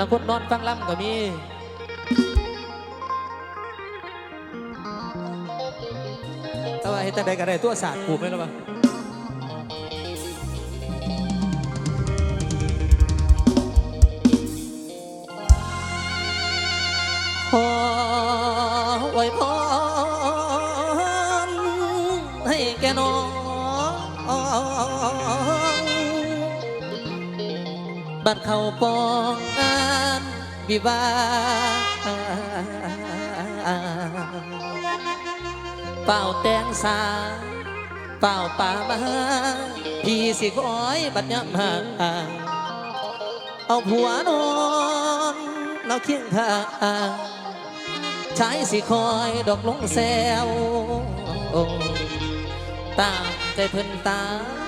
ละคนนอนฟังล่ำก็มีแต่ว่าเฮ็ดแต่ใดก็ได้ตัวศาสตร์กูไม่รู้ป่ะขอไว้พรให้แกน้องบัดเข้าปองงาน วิวาเป่าแตงสาเป่าป่ามาพี่สิคอยบัดยามหาเอาผัวนอนเราเคียงข้างใชายสิคอยดอกลงแซวตามใจเพิ่นตา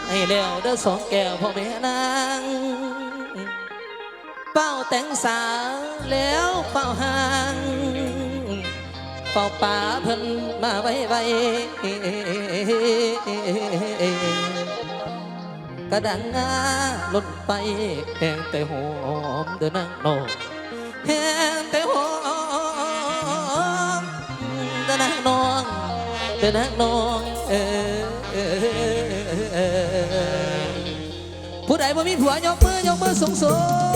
ให้แล้วเด้อสองแก้วพ่อแม่นาง เป้าแต่งสาวแล้วเป้าหางเป้าป่าเพิ่นมาไว้ไว้กระดังงาล่นไปแห้งแต่หอมเดินนางนองแห้งแต่หอมเดินนางนองเดินนักน้องเออผู้ใดบ่มีผัวยกมือยกมือสูงสูง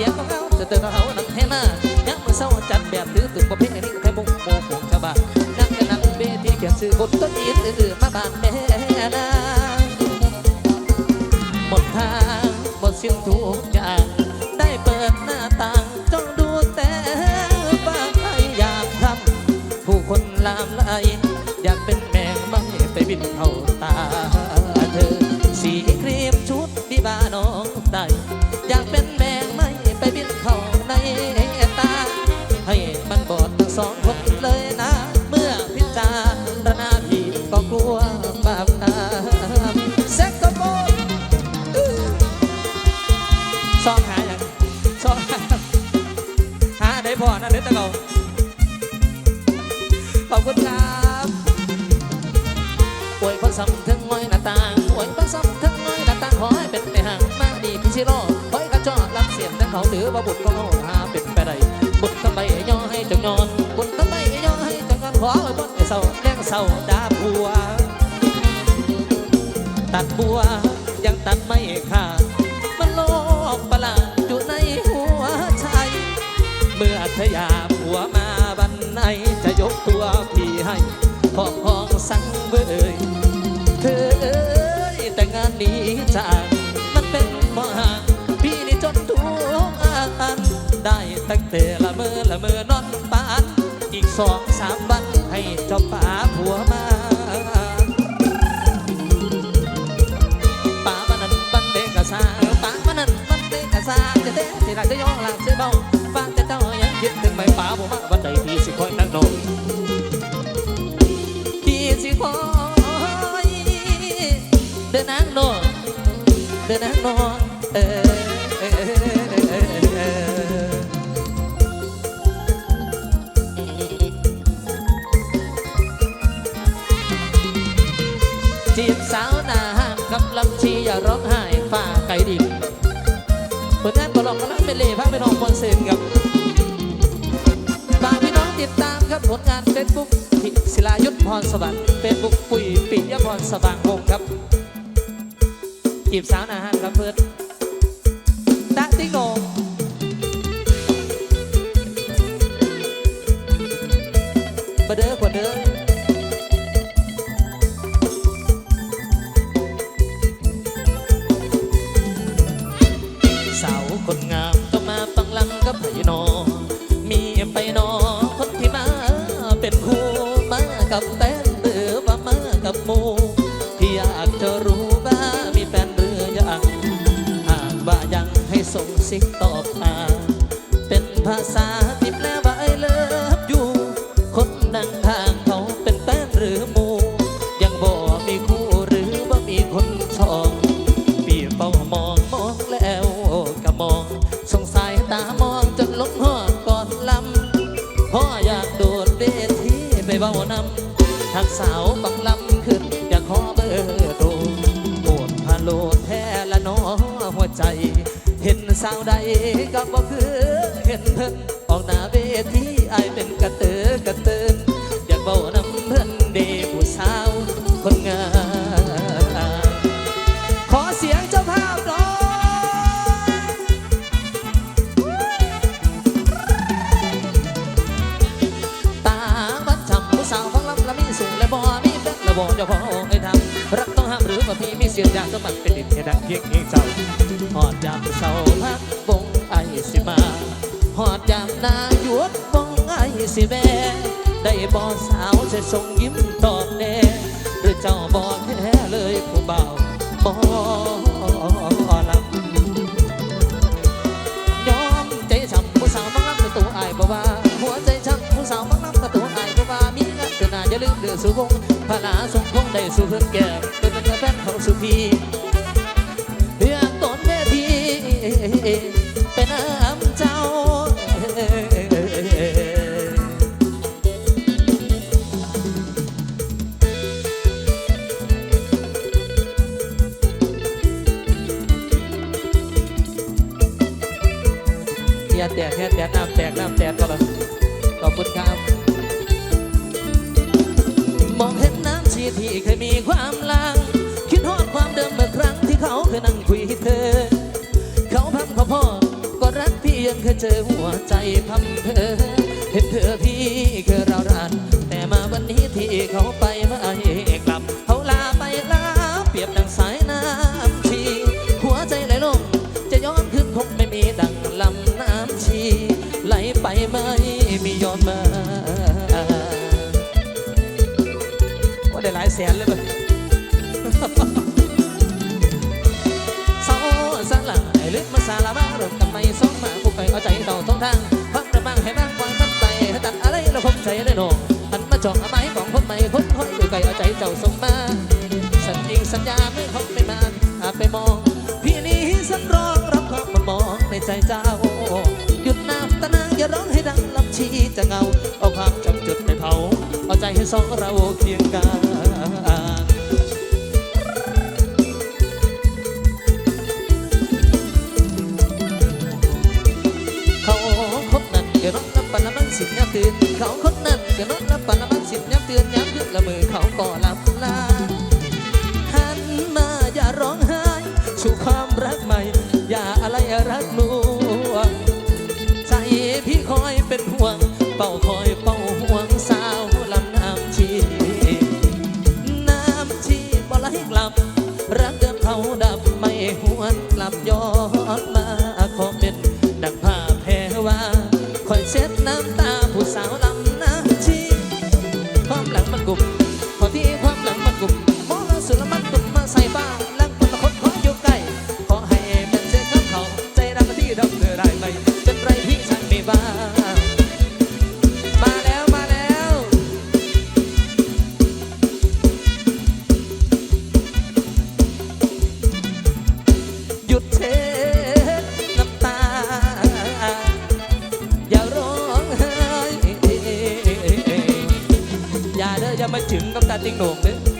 สียงของเขาจะเตือนเขาหนังแท่หน้ายังมือเศร้าจัดแบบถือตึกประเภทนี้แค่มุงโมงชาวบ้านนั่งกันนั่งเวทีเขียนชื่อบทต้นอินอื่นมาบานแม่นาหมดทางหมดสิ้นทุกอย่างได้เปิดหน้าต่างจ้องดูแต่ฟ้าใครอยากทำผู้คนลามไหลอยากเป็นแมงไม่ไปบินเข้าตาเธอสีครีมชุดที่บ้าน้องได้ สองคนเลยนะ เมื่อพิจารณาพี่ก็กลัวบาปตามเซ็กก็โบซองหาอย่างซองหาหาได้พอนะเด็ดตะเกาขอบคุณครับอวยพรซ้ำถึงน้อยหน้าต่างอวยพรซ้ำถึงน้อยหน้าต่างขอให้เป็นในห่างมาดีพี่ชิโร่ขอให้กระจอกรับเสียงแต่เขาถือว่าบุญของโลหาเป็นไปได้บุญทำไมย่อให้จงยอน ขออวยพรให้เศร้าแรงเศร้าดาบัว ตัดบัวยังตัดไม่ขาดมันโลกประหลาดอยู่ในหัวใจเมื่อเธอยากหัวมาบันไหนจะยกตัวพี่ให้ขอบห้องสังเวยเธอเอ้ยแต่งานนี้จากมันเป็นมหาพี่นี่จนทุกอันได้ตั้งแต่ละเมอละเมอนอนปานอีกสองสามวัน นนั่งนอนเออเออเออเออเออจีบสาวหน้าห้างกับลำชีอย่าร้องไห้ฝ่าไก่ดิ่งผลงานประลองกำลังเป็นเล่พาไปนองคอนเสิร์ตครับฝากพี่น้องติดตามครับผลงานเฟซบุ๊กศิลายุทธพรสวัสดิ์เฟซบุ๊กปุ๋ยปิยพรสว่างวง จีบสาวหนาห้างครับเพื่อนตาติ๊กโนงมาเด้อกว่าเด้อสาวคนงามก็มาฟังลำกับไผ่นอมีำทากสาวต้องลำขึ้นอยากขอเบอร์โทรโปวดพาโลดแท้ละน้อหัวใจ เห็นสาวใดก็บ่คือเห็นเพิ่นออกหน้าเวทีไอายเป็นกระเตือ สียงอย่างสมัครเป็นดินแค่ดังเพียงเองเจ้าหอดยามเศร้าพักบงไอสิมาหอดยามนาหยวดบงไอสิแวได้บอสาวจะส่งยิ้มตอบแน่หรือเจ้าบอแค่เลยผู้เบาบอ ดือสู่วงพระลาสงคงได้สู่เพื่อนแก่เป็นเป็นแฟนของสุพีเพื่อนต้นเวทีเป็นน้ำเจ้าเทียนแตกเทียแตกน้ำแตกน้ำ เคยมีความลางคิดฮอดความเดิมเมื่อครั้งที่เขาเคยนั่งคุยเธอ เขาพังเขาพ่อก็รักพี่ยังเคยเจอหัวใจพัมเพอเห็นเธอพี่เคยรารันแต่มาวันนี้ที่เขาไปไม่กลับเขาลาไปลาเปรียบดังสายน้ำชีหัวใจไหลลงจะย้อนขึ้นคงไม่มีดังลำน้ำชีไหลไปไม่มีย้อนมาาได้หลยแสนเลยมั้ยเศร้าสลายลึกมาสาลาบ้าเริ่มทำไมสองมากูไปเอาใจเต่าท้องทางพักระมังให้บ้างวางมันไปให้ตัดอะไรแล้วผมใจได้หนองหันมาจองเอาไม้ของคนใหม่คนคอยดูไก่เอาใจเจ้าส่งมาสัญญิงสัญญาเมื่อเขาไม่มาอาไปมอง พี่นี้สันร้องรับความมันมองในใจเจ้า หยุดน้ำตะนางอย่าร้องให้ดังลำชีจะเงา เอาความจำจุดไปเผา เอาใจให้สองเราเคียงกัน ตื่นเขาคนนั้นก็นอนรับปานละมันสิบย้ำเตือนย้ำยืดละมือเขาก็ลำลาหันมาอย่าร้องไห้สู่ความ อย่าเด้ออย่ามาถึงกับตาติงโหน่งเด้อ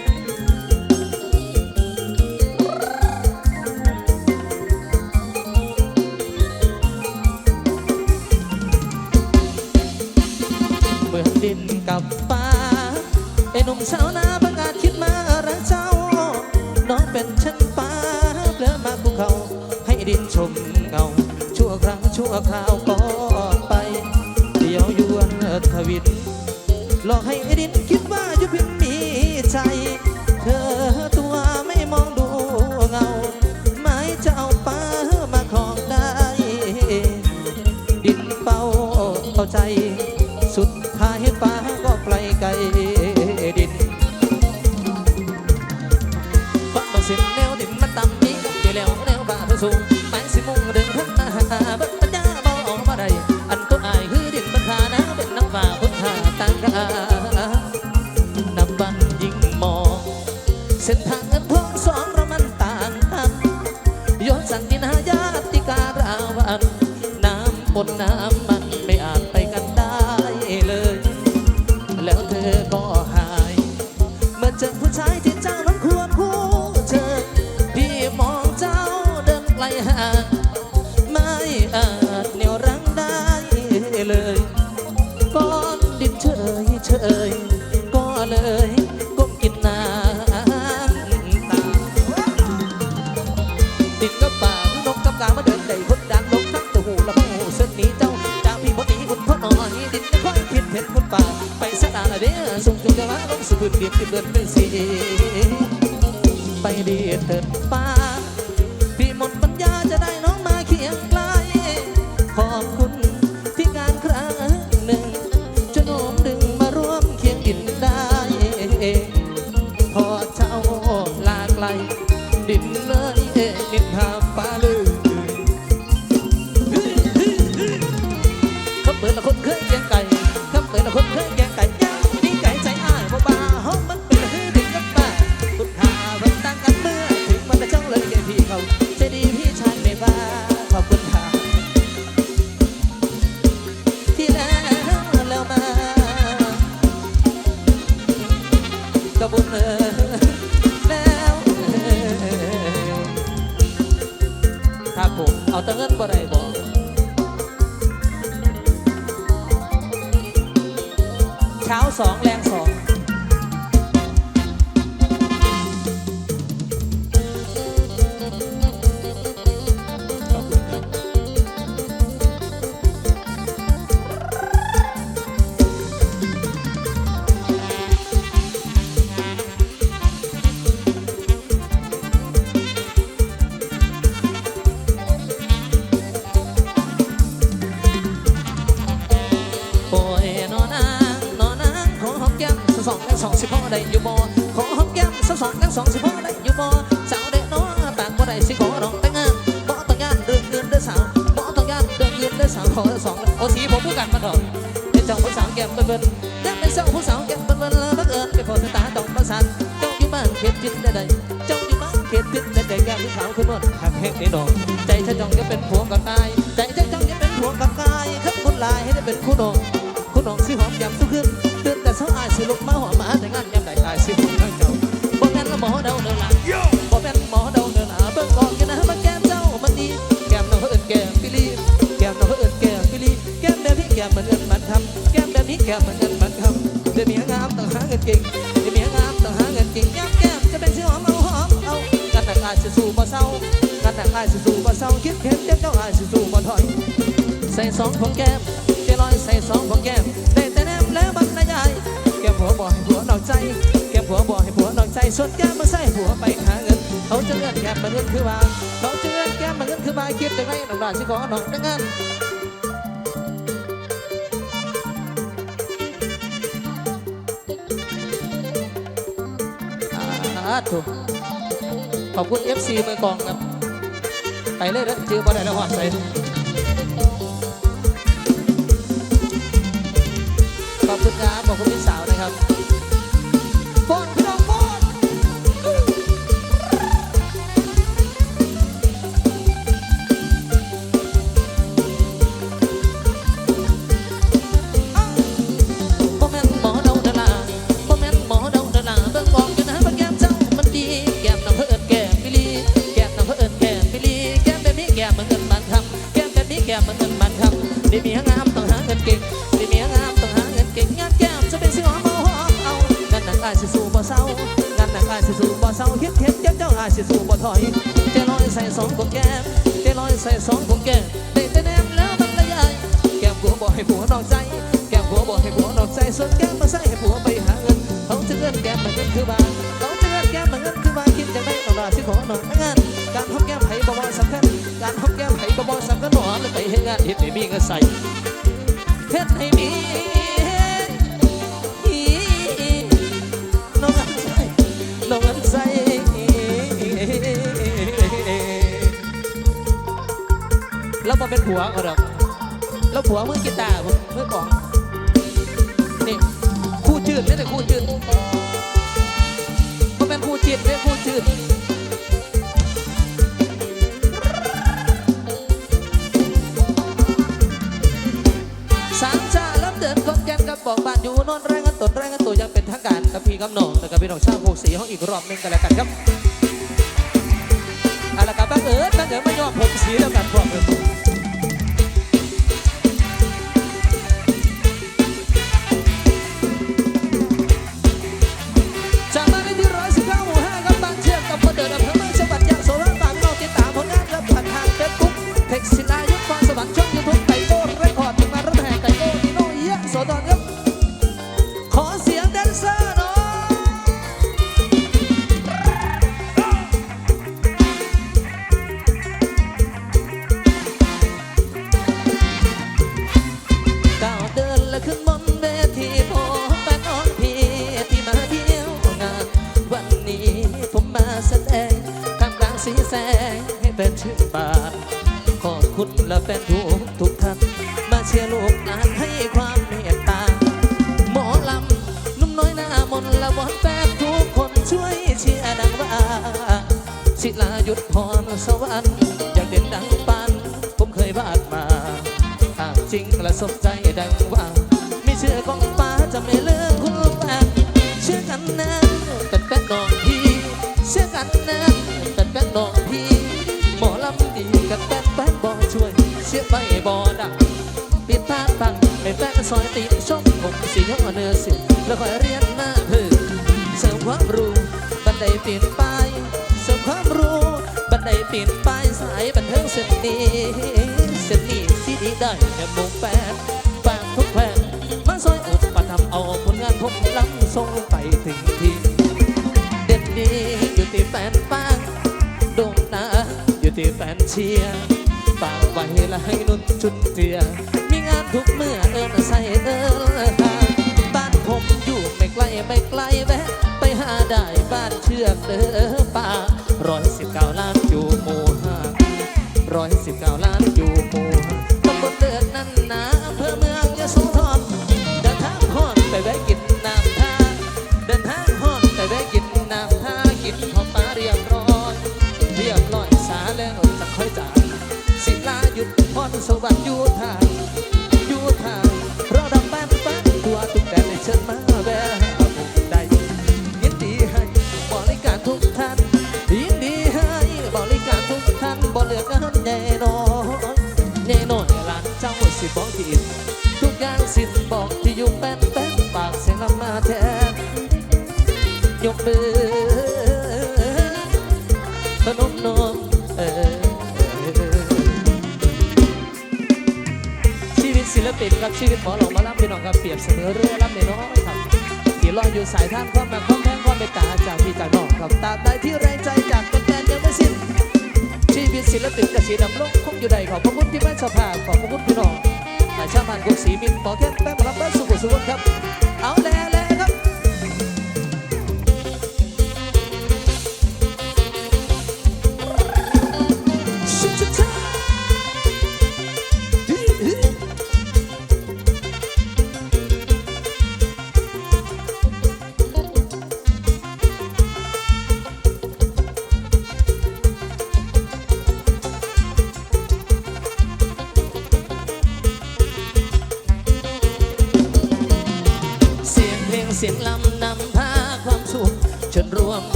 ายสิสูงกว่าเสาคิดเห็นเด็กเก้าอายสิสูงกว่าถอย ใส่สองของแก้มเจลอยใส่สองของแก้มได้แต่แนมแล้วบรรยายแก้มหัวบอให้ผัวนอกใจ แก้มหัวบอให้ผัวนอกใจสดแก้มมาใส่หัวไปหาเงิน เขาจะเงินแก้มมาเงินคือว่าเขาจะเงินแก้มมาเงินคือว่าคิดจังไรหนองหลานสิขอหนองดังนั้นถูกขอบคุณเอฟซีมือกองครับ ไปเลยแล้วเจอบ่ได้แล้วหอดใส่ขอบคุณครับขอบคุณพี่สาวนะครับ ที่ขอหนอนงานการห้องแก้มไผ่ระบ่สำคัญการห้องแก้มไผ่ระบ่สำคัญหนอนไปเฮ็งานเฮ็ดให้มีเงินใส่เฮ็ดให้มีน้องอันใสน้องอันใส่แล้วมาเป็นผัวก็ดอกแล้วผัวมือกีตาร์มือก่องนี่คู่จืดไม่แต่คู่จืด กับพี่กับน้องแต่กับพี่น้องชาวโคกสีห้องอีกรอบนึงกันแล้วกันครับเอาละครับบ้งเอิญบ้งเอิญไม่ยอมผมสีแล้วกันพร้อมเลย ริงกระสบใจดังว่า ไม่เชื่อของป้าจะไม่เลือกคุณแฟนเชื่อกันนะแต่แป๊ดนองพี่เชื่อกันนะแต่แป๊ดนองพี่หมอลำดีกับแป๊ดแป๊ดบอกช่วย เชื่อไปบอดักปิดตาตังไอ้แป๊ดซอยตีชมผมสีย้อเนื้อเสิยแล้วคอยเรียนหน้าเพื่อเสริมความรู้บันไดปีนไปเสริมความรู้ บันไดปีนป้ายสายบันเทิงเส้นนี้เส้นนี้ที่ดีได้แค่มุกแฟนแฟนทุกแฟนมาซอยอดปะทำเอาผลงานผมล้ำส่งไปถึงที่เด่นดีอยู่ที่แฟนป้างดวงนาอยู่ที่แฟนเชียร์ฝากไว้และให้นุ่นจุดเตียมีงานทุกเมื่อเอิญใส่เอิญบ้านผมอยู่ไม่ไกลไม่ไกลแวะไปหาได้บ้านเชือกเด้อป้าร้อยสิบเก้าล้าน ร้อยสิบเก้า อกตามได้ที่แรงใจจากคนแานยังไม่สิ้น ชีวิตศิลปินกระสีดำลกคงอยู่ใดขอบพระคุณที่แม่สภาขอบพระคุณพี่น้องลายชามันกุศลีบินต่อเทียนแป๊บรับรับสุขสุขครับ เอาแล้ว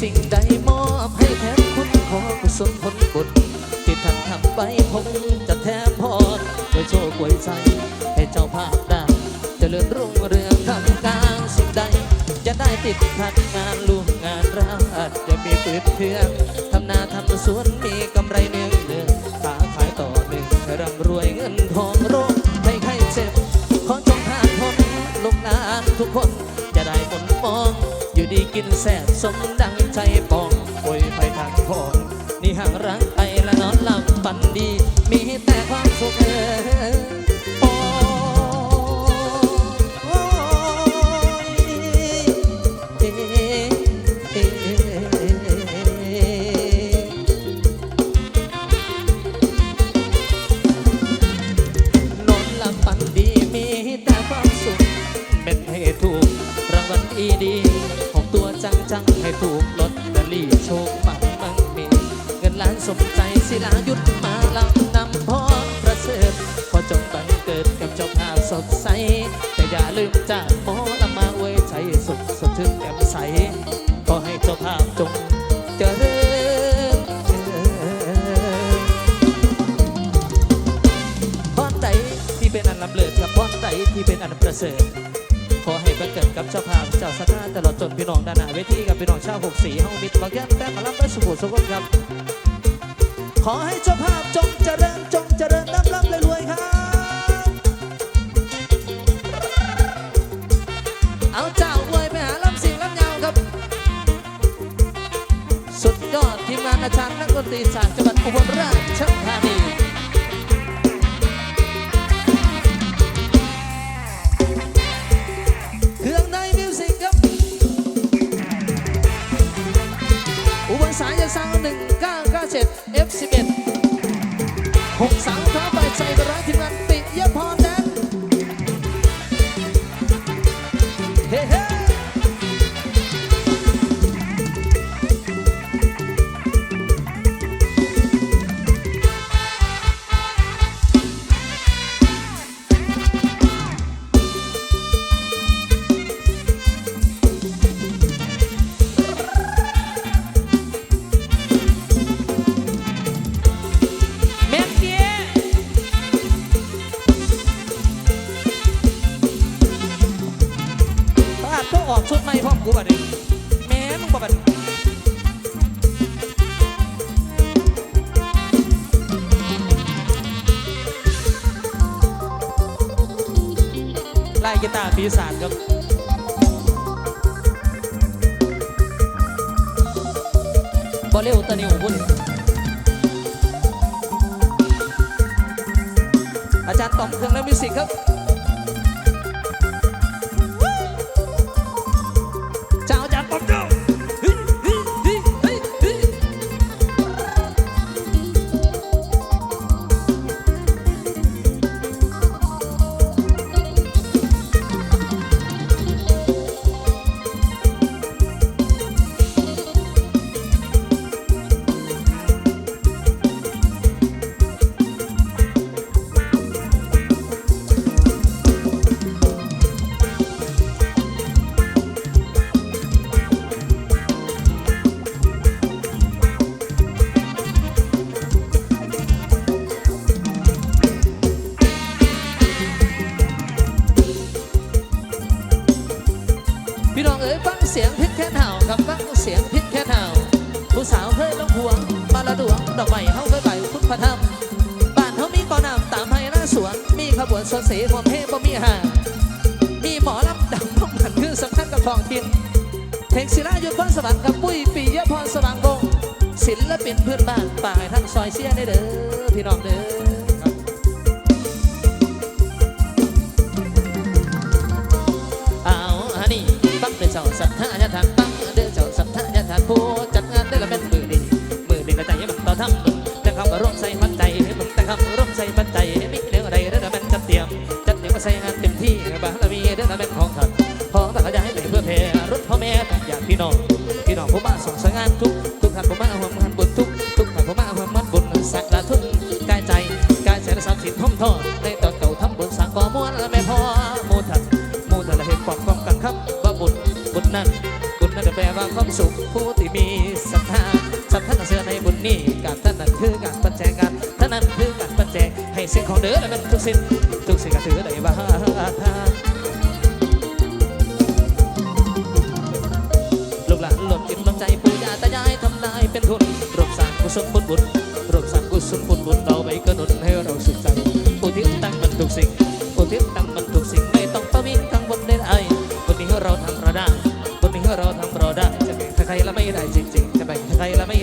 สิ่งใดมอบให้แทนคุณขอกุศลผลบุญที่ท่านทำไปผมจะแทนพรโดยโชคไวยใจให้เจ้าภาพได้จเจริญรุ่งเรืองทำกลางสิ่งใด จะได้ติดพันงานลูกงานราชจะมีปืนเพื่อนทำนาทำสวนมีกำไรเนืองเนืองขาขายต่อหนึ่งร่ำรวยเงินทองโรคไม่ใครเจ็บขอจงทานทนลงนานทุกคน กินแซ่บสมดังใจปองโอยไปทางพองนี่ห่างรักไปและนอนหลับฝันดี ถูกลอตเตอรี่โชคมันมั่งมีเงินล้านสมใจศิลายุทธมาลำนำพรประเสริฐขอจงบังเกิดกับเจ้าภาพสดใส แต่อย่าลืมจากหมอลำมาไว้ใจสุดสดถึงแจ่มใส ขอให้เจ้าภาพจงเจริญพรใดที่เป็นอันลำเลิศกับพรใดที่เป็นอันประเสริฐขอให้บังเกิดกับเจ้าภาพเจ้าสถานตลอดจนพี่น้องด้าน วทีกับพี่น้องชาวหกสีเฮามิตรบางแก้มแต้มมารับไปสุขุสุขครับ ขอให้เจ้าภาพจงเจริญจงเจริญร่ำร่ำรวยครับ เอาเจ้าอวยไปหาลำสิงลำยาวครับ สุดยอดทีมงานอาจารย์นักดนตรีจากจังหวัดอุบลราชธานี หก กีตาร์ปีศาจครับบ่เร็วตะนิวบุญอาจารย์ต่อมเครื่องและมิวสิกครับ ปินพื้นบ้านป่ายทั้งซอยเชียร์ได้เด้อพี่น้องเด้อเอาอันนี้ฟังเด้อเจ้าสัทธาญาทางฟังเด้อเจ้าสัทธาญาทางผู้จัดงานได้อละแม่นมือดีมือดีละใจให้มันต่อทำแต่คำว่าร่วมใส่ปัจจัยให้มึงแต่คำร่วมใส่ปัจจัยให้มิเรื่องอะไรเด้อละแม่นจัดเตรียมจัดเตรียมมาใส่งานเต็มที่บารมีเด้อละแม่นของท่านพอตั้งขยายไปเพื่อเพรถพ่อแม่ญาติลพี่น้อง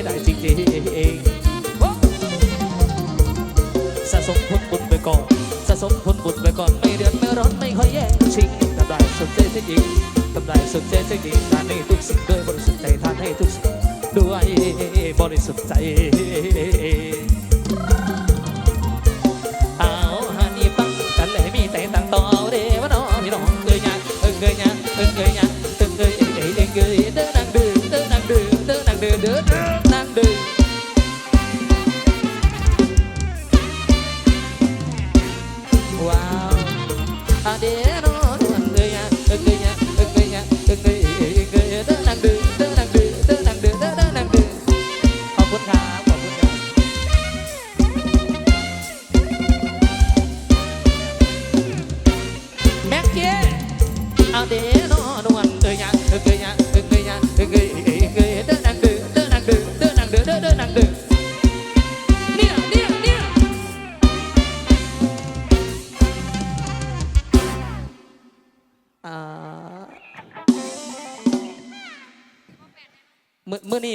ได้จริงๆสะสมผลบุญไปก่อน สะสมผลบุญไปก่อน ไม่เดือดไม่ร้อนไม่ค่อยแย่งชิงทำได้สุดใจจริงทำได้สุดใจจริงทานให้ทุกสิ่งด้วยบริสุทธิ์ใจทานให้ทุกสิ่งด้วยบริสุทธิ์ใจ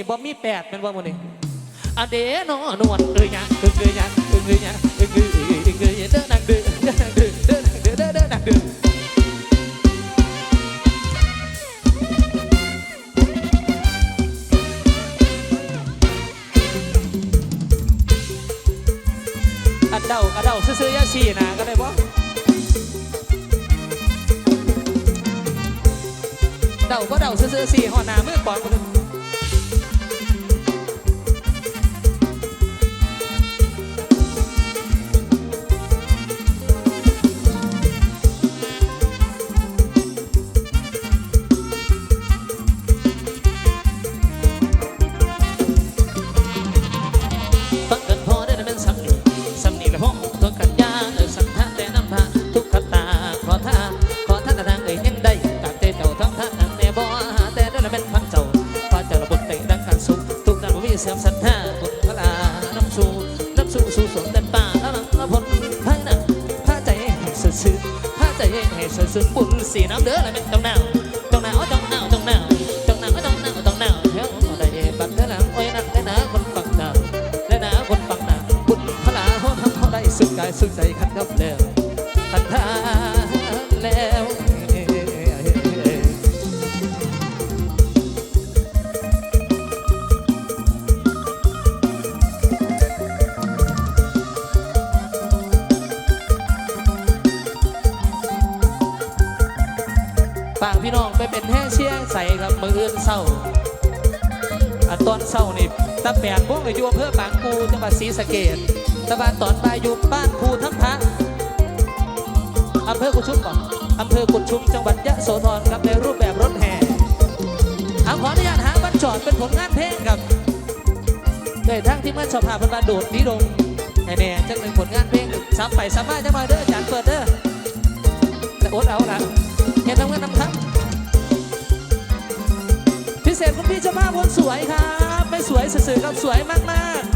นี่บ่มีแปดเป็นว่ามือนี่อเดนอนวันเอ้ยยังเอ้ยเอ้ยยังเอ้ยเอ้ยยังเอ้ยเอ้ยเอ้ยเอ้ยเดินนางดื้อเดินนางดื้อเดินนางดื้อเดินเดินนางดื้ออันเดาอันเดาซื้อๆยาชีนะก็ได้บ่เดาก็เดาซื้อๆสีหอหนามือก่อน พี่น้องไปเป็นแห้เชียงใส่ครับมืออื่นเศร้าอะตอนเศร้านี่ตาแปดพวกอยู่อำเภอบางปูจังหวัดศรีสะเกษตะบานตอนปลายอยู่บ้านภูทั้งพระอำเภอกุชุมก่อนอำเภอกุชุมจังหวัดยะโสธรครับในรูปแบบรถแห่เอาขออนุญาตหาบันจอดเป็นผลงานเพลงครับโดยทั้งที่มันชอบพาพันมาโดดนิดงแน่ๆจังเป็นผลงานเพลงซ้ำไปซ้ำมาจะมาเด้อจานเปิดเด้อแต่อดเอาละเห็นน้ำงินน้ำทับ เศษคุณพี่เจ้าภาพคนสวยครับ ไม่สวยสื่อกับสวยมาก